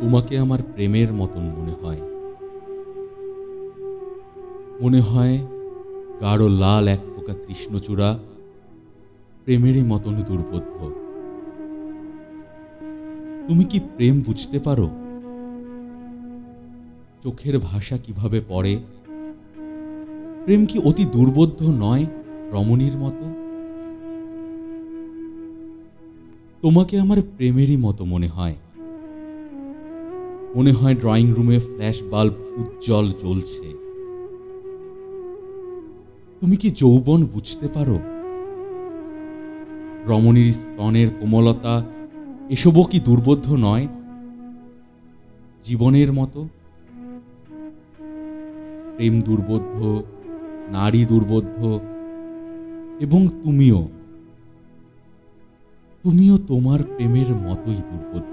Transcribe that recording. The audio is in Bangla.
তোমাকে আমার প্রেমের মতন মনে হয়। মনে হয় গাঢ় লাল এক পোকা কৃষ্ণচূড়া প্রেমেরই মতন দুর্বোধ্য। তুমি কি প্রেম বুঝতে পারো? চোখের ভাষা কীভাবে পড়ে? প্রেম কি অতি দুর্বোধ্য নয় রমণীর মতো? তোমাকে আমার প্রেমেরই মতো মনে হয়। মনে হয় ড্রয়িং রুমে ফ্ল্যাশ বাল্ব উজ্জ্বল জ্বলছে। তুমি কি যৌবন বুঝতে পারো? রমণীর স্তনের কোমলতা এসবও কি দুর্বোধ্য নয়? জীবনের মতো? প্রেম দুর্বোধ্য, নারী দুর্বোধ্য, এবং তুমিও। তুমিও তোমার প্রেমের মতোই দুর্বোধ্য।